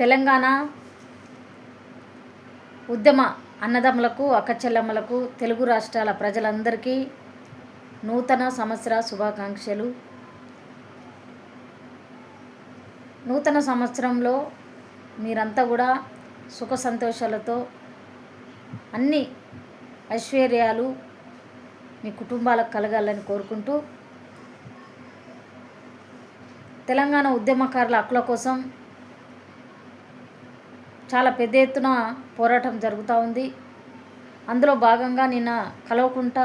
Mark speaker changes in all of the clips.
Speaker 1: తెలంగాణ ఉద్యమ అన్నదమ్ములకు అక్కచెల్లమ్మలకు తెలుగు రాష్ట్రాల ప్రజలందరికీ నూతన సంవత్సర శుభాకాంక్షలు. నూతన సంవత్సరంలో మీరంతా కూడా సుఖ సంతోషాలతో అన్ని ఐశ్వర్యాలు మీ కుటుంబాలకు కలగాలని కోరుకుంటూ తెలంగాణ ఉద్యమకారుల హక్కుల కోసం చాలా పెద్ద ఎత్తున పోరాటం జరుగుతూ ఉంది. అందులో భాగంగా నిన్న కల్వకుంట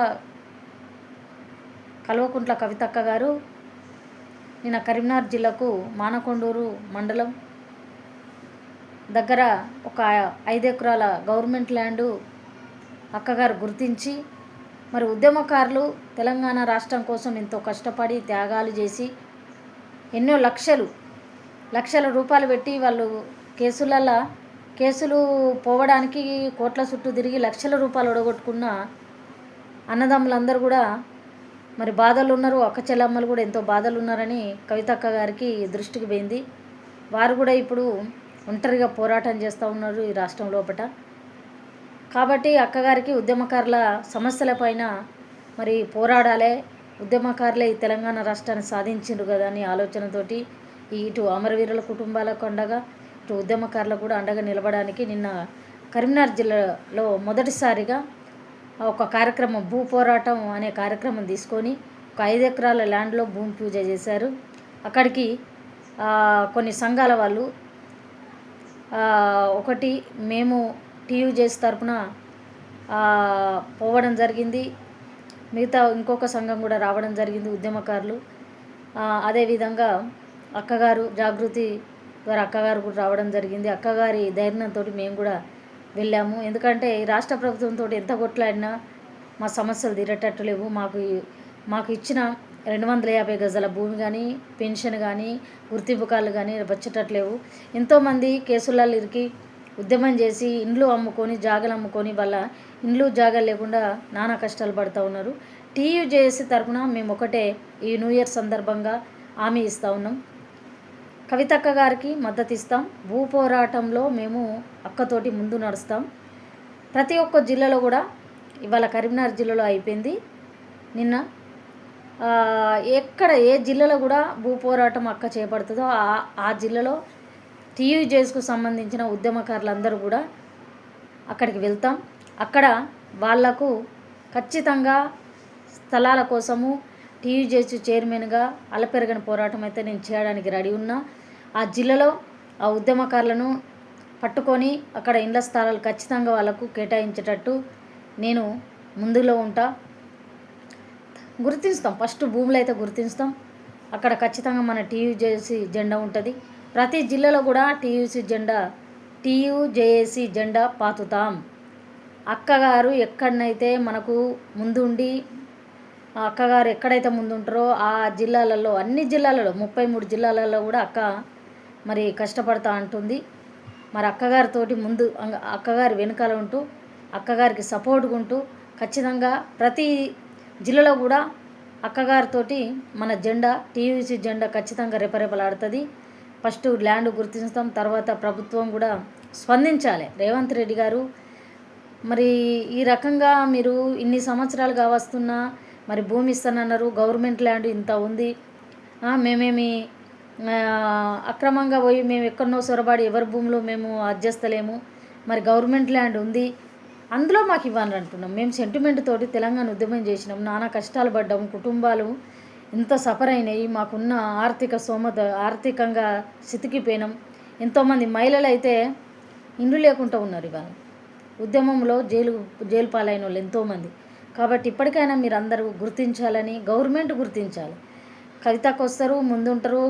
Speaker 1: కల్వకుంట్ల కవితక్క గారు నిన్న కరీంనగర్ జిల్లాకు మానకొండూరు మండలం దగ్గర ఒక ఐదు ఎకరాల గవర్నమెంట్ ల్యాండు అక్కగారు గుర్తించి మరి ఉద్యమకారులు తెలంగాణ రాష్ట్రం కోసం ఎంతో కష్టపడి త్యాగాలు చేసి ఎన్నో లక్షలు లక్షల రూపాయలు పెట్టి వాళ్ళు కేసులలో కేసులు పోవడానికి కోట్ల చుట్టూ తిరిగి లక్షల రూపాయలు ఒడగొట్టుకున్న అన్నదమ్ములందరూ కూడా మరి బాధలు ఉన్నారు అక్క చెల్లమ్మలు కూడా ఎంతో బాధలు ఉన్నారని కవితక్క గారికి దృష్టికి పోయింది. వారు కూడా ఇప్పుడు ఒంటరిగా పోరాటం చేస్తూ ఉన్నారు ఈ రాష్ట్రం లోపల కాబట్టి అక్కగారికి ఉద్యమకారుల సమస్యలపైన మరి పోరాడాలి. ఉద్యమకారులే ఈ తెలంగాణ రాష్ట్రాన్ని సాధించిండ్రు కదా అని ఆలోచనతోటి ఇటు అమరవీరుల కుటుంబాలకు అండగా ఉద్యమకారులకు కూడా అండగా నిలబడానికి నిన్న కరీంనగర్ జిల్లాలో మొదటిసారిగా ఒక కార్యక్రమం భూ పోరాటం అనే కార్యక్రమం తీసుకొని ఒక ఐదు ఎకరాల ల్యాండ్లో భూమి పూజ చేశారు. అక్కడికి కొన్ని సంఘాల వాళ్ళు ఒకటి మేము టీయూజేసి తరపున పోవడం జరిగింది. మిగతా ఇంకొక సంఘం కూడా రావడం జరిగింది ఉద్యమకారులు. అదేవిధంగా అక్కగారు జాగృతి ద్వారా అక్కగారు కూడా రావడం జరిగింది. అక్కగారి ధైర్యంతో మేము కూడా వెళ్ళాము. ఎందుకంటే రాష్ట్ర ప్రభుత్వంతో ఎంత కొట్లాడినా మా సమస్యలు తీరేటట్టు లేవు. మాకు మాకు ఇచ్చిన రెండు వందల యాభై గజాల భూమి కానీ పెన్షన్ కానీ గుర్తింపు కార్డులు కానీ వచ్చేటట్లేవు ఎంతోమంది కేసులలో ఇరికి ఉద్యమం చేసి ఇండ్లు అమ్ముకొని జాగలు అమ్ముకొని వాళ్ళ ఇండ్లు జాగలు లేకుండా నానా కష్టాలు పడుతూ ఉన్నారు. టీయూజేఎస్సీ తరఫున మేము ఒకటే ఈ న్యూ ఇయర్ సందర్భంగా హామీ ఇస్తూ ఉన్నాం. కవితక్క గారికి మద్దతు ఇస్తాం భూ పోరాటంలో మేము అక్కతోటి ముందు నడుస్తాం. ప్రతి ఒక్క జిల్లాలో కూడా ఇవాళ కరీంనగర్ జిల్లాలో అయిపోయింది. నిన్న ఎక్కడ ఏ జిల్లాలో కూడా భూ పోరాటం అక్క చేపడుతుందో ఆ ఆ జిల్లాలో టీయూజేస్కు సంబంధించిన ఉద్యమకారులందరూ కూడా అక్కడికి వెళ్తాం. అక్కడ వాళ్ళకు ఖచ్చితంగా స్థలాల కోసము టీయూజేసి చైర్మన్గా అలపెరగని పోరాటం అయితే నేను చేయడానికి రెడీ ఉన్నా. ఆ జిల్లాలో ఆ ఉద్యమకారులను పట్టుకొని అక్కడ ఇండ్ల స్థలాలు ఖచ్చితంగా వాళ్ళకు కేటాయించేటట్టు నేను ముందులో ఉంటా. గుర్తిస్తాం ఫస్ట్ భూములు అయితే గుర్తిస్తాం అక్కడ ఖచ్చితంగా మన టీయూజేసి జెండా ఉంటుంది. ప్రతి జిల్లాలో కూడా టీయూసీ జెండా టీయూజేఏసీ జెండా పాతుతాం. అక్కగారు ఎక్కడనైతే మనకు ముందుండి అక్కగారు ఎక్కడైతే ముందుంటారో ఆ జిల్లాలలో అన్ని జిల్లాలలో ముప్పై మూడు జిల్లాలలో కూడా అక్క మరి కష్టపడతా అంటుంది. మరి అక్కగారితోటి ముందు అక్కగారి వెనకాల ఉంటూ అక్కగారికి సపోర్ట్గా ఉంటూ ఖచ్చితంగా ప్రతి జిల్లాలో కూడా అక్కగారితోటి మన జెండా టీయూసీ జెండా ఖచ్చితంగా రెపరెపలాడుతుంది. ఫస్ట్ ల్యాండ్ గుర్తించడం తర్వాత ప్రభుత్వం కూడా స్పందించాలి. రేవంత్ రెడ్డి గారు మరి ఈ రకంగా మీరు ఇన్ని సంవత్సరాలుగా వస్తున్నా మరి భూమి ఇస్తానన్నారు గవర్నమెంట్ ల్యాండ్ ఇంత ఉంది. మేమేమి అక్రమంగా పోయి మేము ఎక్కడనో సొరబాడి ఎవరి భూమిలో మేము అడ్జస్తలేము మరి గవర్నమెంట్ ల్యాండ్ ఉంది. అందులో మాకు ఇవ్వని అంటున్నాం. మేము సెంటిమెంట్ తోటి తెలంగాణ ఉద్యమం చేసినాం. నానా కష్టాలు పడ్డాం. కుటుంబాలు ఇంత సఫర్ అయినాయి. మాకున్న ఆర్థిక సోమత ఆర్థికంగా సితికిపోయినాం ఎంతోమంది మహిళలు అయితే ఇండ్లు లేకుండా ఉన్నారు ఇవాళ. ఉద్యమంలో జైలు జైలు పాలైన వాళ్ళు ఎంతోమంది. కాబట్టి ఇప్పటికైనా మీరు అందరూ గుర్తించాలని గవర్నమెంట్ గుర్తించాలి. కవితకు వస్తారు ముందుంటారు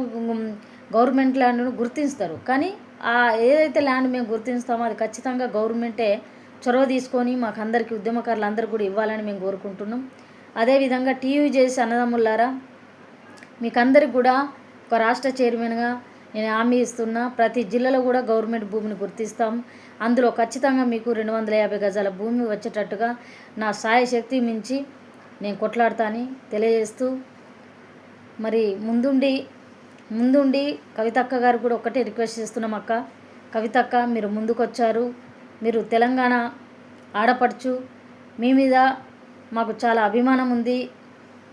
Speaker 1: గవర్నమెంట్ ల్యాండ్ను గుర్తిస్తారు కానీ ఆ ఏదైతే ల్యాండ్ మేము గుర్తిస్తామో అది ఖచ్చితంగా గవర్నమెంటే చొరవ తీసుకొని మాకు అందరికీ ఉద్యమకారులు అందరూ కూడా ఇవ్వాలని మేము కోరుకుంటున్నాం. అదేవిధంగా టీవీ చేసి అన్నదమ్ములారా మీకు అందరికి కూడా ఒక రాష్ట్ర చైర్మన్గా నేను హామీ ఇస్తున్నా. ప్రతి జిల్లాలో కూడా గవర్నమెంట్ భూమిని గుర్తిస్తాం. అందులో ఖచ్చితంగా మీకు రెండు వందల యాభై గజాల భూమి వచ్చేటట్టుగా నా సాయశక్తి మించి నేను కొట్లాడతాని తెలియజేస్తూ మరి ముందుండి ముందుండి కవితక్క గారు కూడా ఒక్కటే రిక్వెస్ట్ చేస్తున్నాం అక్క. కవితక్క మీరు ముందుకొచ్చారు. మీరు తెలంగాణ ఆడపడుచు. మీ మీద మాకు చాలా అభిమానం ఉంది.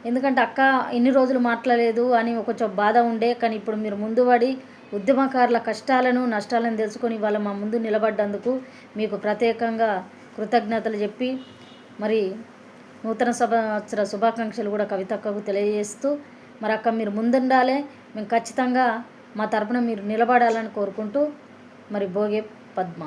Speaker 1: ఎందుకంటే అక్క ఎన్ని రోజులు మాట్లాడలేదు అని కొంచెం బాధ ఉండే కానీ ఇప్పుడు మీరు ముందు పడి ఉద్యమకారుల కష్టాలను నష్టాలను తెలుసుకొని వాళ్ళ మా ముందు నిలబడ్డందుకు మీకు ప్రత్యేకంగా కృతజ్ఞతలు చెప్పి మరి నూతన సంవత్సర శుభాకాంక్షలు కూడా కవితక్కకు తెలియజేస్తూ మరి అక్క మీరు ముందుండాలి. మేము ఖచ్చితంగా మా తరపున మీరు నిలబడాలని కోరుకుంటూ మరి భోగే పద్మ.